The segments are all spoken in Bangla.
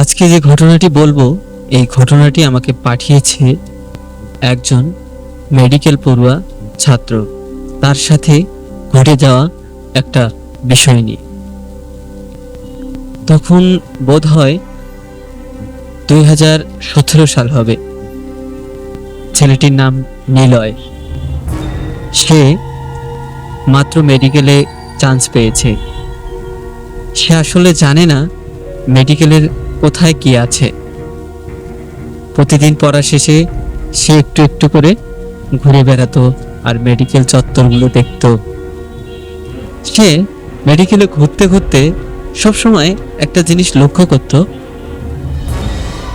আজকে যে ঘটনাটি বলব, এই ঘটনাটি আমাকে পাঠিয়েছে একজন মেডিকেল পড়ুয়া ছাত্র। তার সাথে ঘটে যাওয়া একটা বিষয় নিয়ে। তখন বোধ হয় দুই হাজার সতেরো সাল হবে। ছেলেটির নাম নিলয়। সে মাত্র মেডিকেলে চান্স পেয়েছে। সে আসলে জানে না মেডিকেলের কোথায় কি আছে? প্রতিদিন পড়া শেষে সে একটু একটু করে ঘুরে বেড়াতো আর মেডিকেল চত্বরগুলো দেখতো। সে মেডিকেলে ঘুরতে ঘুরতে সবসময় একটা জিনিস লক্ষ্য করত।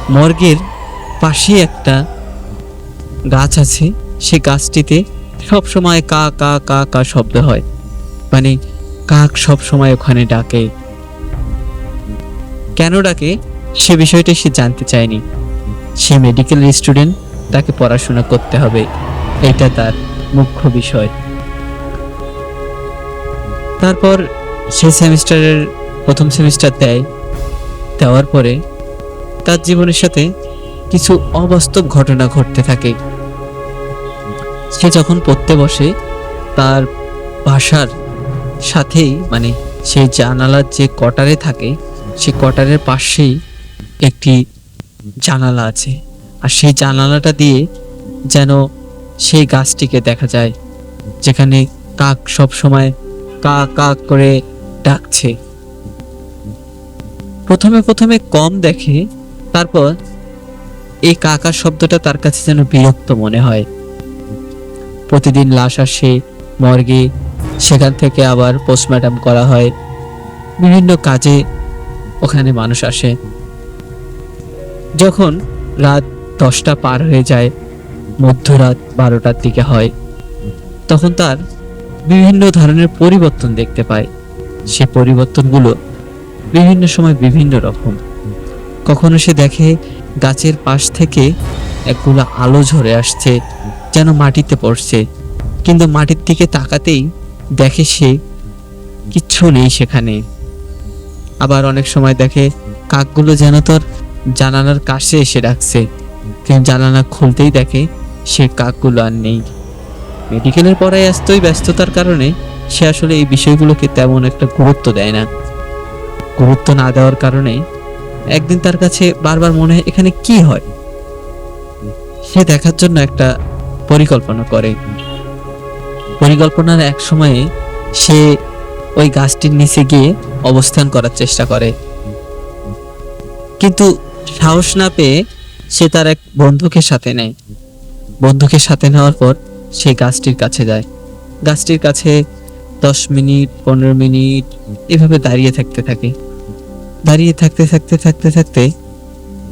মর্গের পাশে একটা গাছ আছে, সে গাছটিতে সবসময় কা কা কা কা শব্দ হয়। মানে কাক সবসময় ওখানে ডাকে। কেন ডাকে? সে বিষয়টা সে জানতে চায়নি। সে মেডিকেল স্টুডেন্ট তাকে পড়াশোনা করতে হবে। এটা তার মুখ্য বিষয়। তারপর সে সেমিস্টারের প্রথম সেমিস্টার দেয়। দেওয়ার পরে তার জীবনের সাথে কিছু অবাস্তব ঘটনা ঘটতে থাকে। সে যখন পড়তে বসে, তার বাসার সাথেই মানে সেই জানালার যে কটারে থাকে, সে কটারের পাশেই একটি জানালা আছে। আর সেই জানালাটা দিয়ে যেন সেই গাছটিকে দেখা যায়, যেখানে কাক সব সময় কা কা করে ডাকছে। প্রথমে প্রথমে কম দেখে, তারপর এই কাকা শব্দটা তার কাছে যেন বিরক্ত মনে হয়। প্রতিদিন লাশ আসে, মর্গে, সেখান থেকে আবার পোস্টমর্টম করা হয়। বিভিন্ন কাজে ওখানে মানুষ আসে। যখন রাত দশটা পার হয়ে যায়, মধ্যরাত বারোটার দিকে হয়, তখন তার বিভিন্ন ধরনের পরিবর্তন দেখতে পায়। সে পরিবর্তনগুলো বিভিন্ন সময় বিভিন্ন রকম। কখনো সে দেখে গাছের পাশ থেকে একগুলো আলো ঝরে আসছে, যেন মাটিতে পড়ছে কিন্তু মাটির দিকে তাকাতেই দেখে সে কিচ্ছু নেই সেখানে। আবার অনেক সময় দেখে কাকগুলো যেন তোর জানালার কাছে এসে ডাকছে। কিন্তু জানালা খুলতেই দেখে সে কাকগুলো আর নেই। মেডিকেলের পড়ায় এতই ব্যস্ততার কারণে সে আসলে এই বিষয়গুলোকে তেমন একটা গুরুত্ব দেয় না। গুরুত্ব না দেওয়ার কারণে একদিন তার কাছে বারবার মনে হয়, এখানে কি হয়? সে দেখার জন্য একটা পরিকল্পনা করে। পরিকল্পনার এক সময়ে সে ওই গাছটির নিচে গিয়ে অবস্থান করার চেষ্টা করে। কিন্তু সাহস না পেয়ে সে তার এক বন্ধুকে সাথে নেয়। বন্ধুকে সাথে নেওয়ার পর সে গাছটির কাছে যায়। গাছটির কাছে দশ মিনিট, পনেরো মিনিট এভাবে দাঁড়িয়ে থাকতে থাকে। দাঁড়িয়ে থাকতে থাকতে থাকতে থাকতে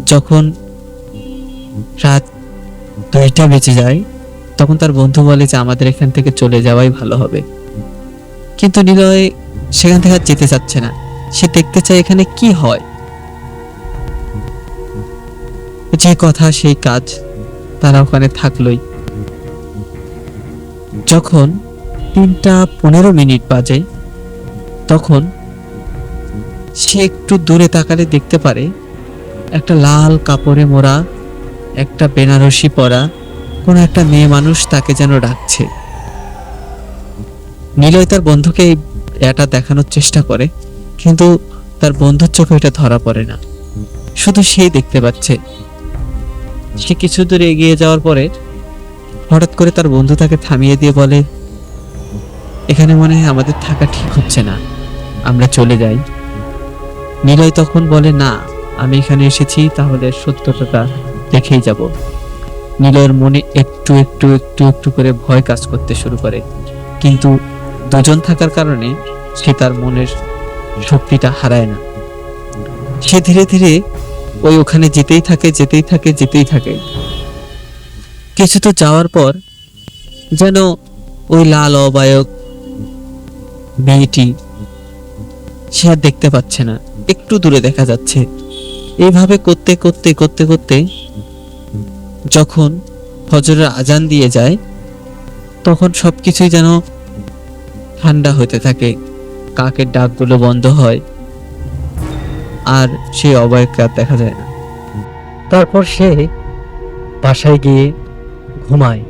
যখন রাত দুইটা বেঁচে যায়, তখন তার বন্ধু বলে যে, আমাদের এখান থেকে চলে যাওয়াই ভালো হবে। কিন্তু নিলয় সেখান থেকে আর যেতে চাচ্ছে না। সে দেখতে চায় এখানে কি হয়। যে কথা সেই কাজ তারা ওখানে থাকলোই। যখন তিনটা পনেরো মিনিট বাজে, তখন সে একটু দূরে তাকালে দেখতে পারে একটা লাল কাপড়ে মোড়া, একটা বেনারসি পরা কোনো একটা মেয়ে মানুষ তাকে যেন ডাকছে। নিলয় তার বন্ধুকে এটা দেখানোর চেষ্টা করে, কিন্তু তার বন্ধুর চোখে এটা ধরা পড়ে না। শুধু সেই দেখতে পাচ্ছে। সে কিছু দূর এগিয়ে যাওয়ার পরে হঠাৎ করে তার বন্ধু তাকে থামিয়ে দিয়ে বলে, এখানে মনে হয় আমাদের থাকা ঠিক হচ্ছে না, আমরা চলে যাই। নিলয় তখন বলে, না, আমি এখানে এসেছি, তাহলে সত্যটা দেখেই যাব। নিলয়ের মনে একটু একটু একটু একটু করে ভয় কাজ করতে শুরু করে। কিন্তু দুজন থাকার কারণে সে তার মনের শক্তিটা হারায় না। সে ধীরে ধীরে ওই ওখানে যেতেই থাকে যেতেই থাকে যেতেই থাকে। কিছু তো যাওয়ার পর যেন ওই লাল অবায়ক মেয়েটি সে আর দেখতে পাচ্ছে না। একটু দূরে দেখা যাচ্ছে। এইভাবে করতে করতে করতে করতে যখন ফজরের আজান দিয়ে যায়, তখন সবকিছুই যেন ঠান্ডা হতে থাকে। কাকের ডাকগুলো বন্ধ হয়। আর সেই অবয়বকে আর দেখা যায় না। তারপর সে বাসায় গিয়ে ঘুমায়।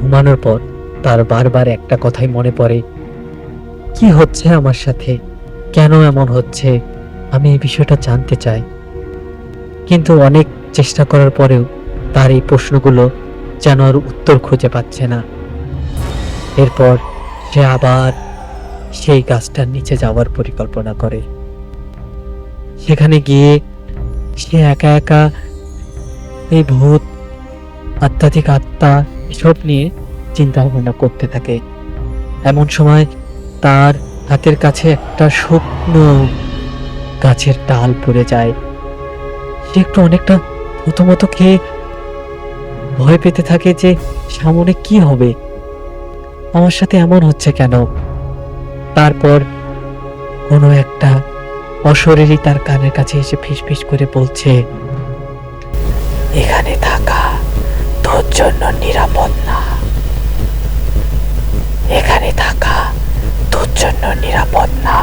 ঘুমানোর পর তার বারবার একটা কথাই মনে পড়ে, কি হচ্ছে আমার সাথে? কেন এমন হচ্ছে? আমি এই বিষয়টা জানতে চাই। কিন্তু অনেক চেষ্টা করার পরেও তার এই প্রশ্নগুলো যেন আর উত্তর খুঁজে পাচ্ছে না। এরপর সে আবার সেই গাছটার নিচে যাওয়ার পরিকল্পনা করে। সেখানে গিয়ে সে একা একা এই ভূত, আধ্যাত্মিক আত্মা এসব নিয়ে চিন্তা ভাবনা করতে থাকে। এমন সময় তার হাতের কাছে একটা শুকনো গাছের ডাল পড়ে যায়। সে একটু অনেকটা প্রথমত খেয়ে ভয় পেতে থাকে যে সামনে কি হবে। আমার সাথে এমন হচ্ছে কেন? তারপর কোনো একটা অশরীরই তার কানের কাছে এসে ফিসফিস করে বলছে, এখানে থাকা তোর জন্য নিরাপদ না। এখানে থাকা তোর জন্য নিরাপদ না।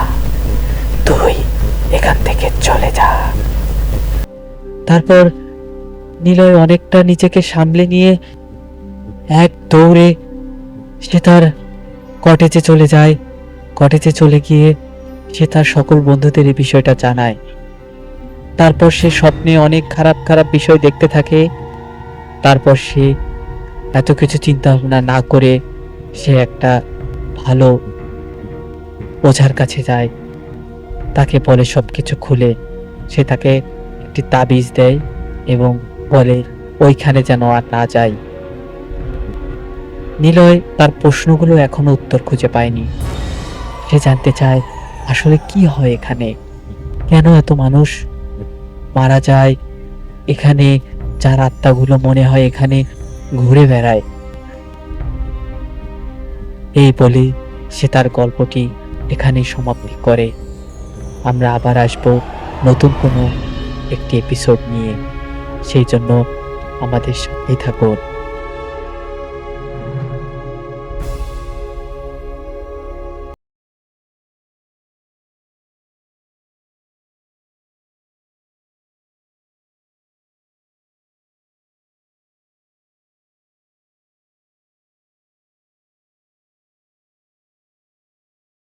তুই এখান থেকে চলে যা। তারপর নিলয় অনেকটা নিজেকে সামলে নিয়ে এক দৌড়ে সে তার কটেজে চলে যায়। কটেজে চলে গিয়ে সে তার সকল বন্ধুদের এই বিষয়টা জানায়। তারপর সে স্বপ্নে অনেক খারাপ খারাপ বিষয় দেখতে থাকে। তারপর সে এত কিছু চিন্তা ভাবনা না করে সে একটা ভালো ওঝার কাছে যায়। তাকে বলে সব কিছু খুলে। সে তাকে একটি তাবিজ দেয় এবং বলে, ওইখানে যেন আর না যায় নিলয় তার প্রশ্নগুলো এখনও উত্তর খুঁজে পায়নি। সে জানতে চায় আসলে কি হয় এখানে? কেন এত মানুষ মারা যায়? এখানে যার আত্মাগুলো মনে হয় এখানে ঘুরে বেড়ায়। এই বলে সে তার গল্পটি এখানেই সমাপ্তি করে। আমরা আবার আসব নতুন কোনো একটি এপিসোড নিয়ে। সেই জন্য আমাদের সাথেই থাকুন।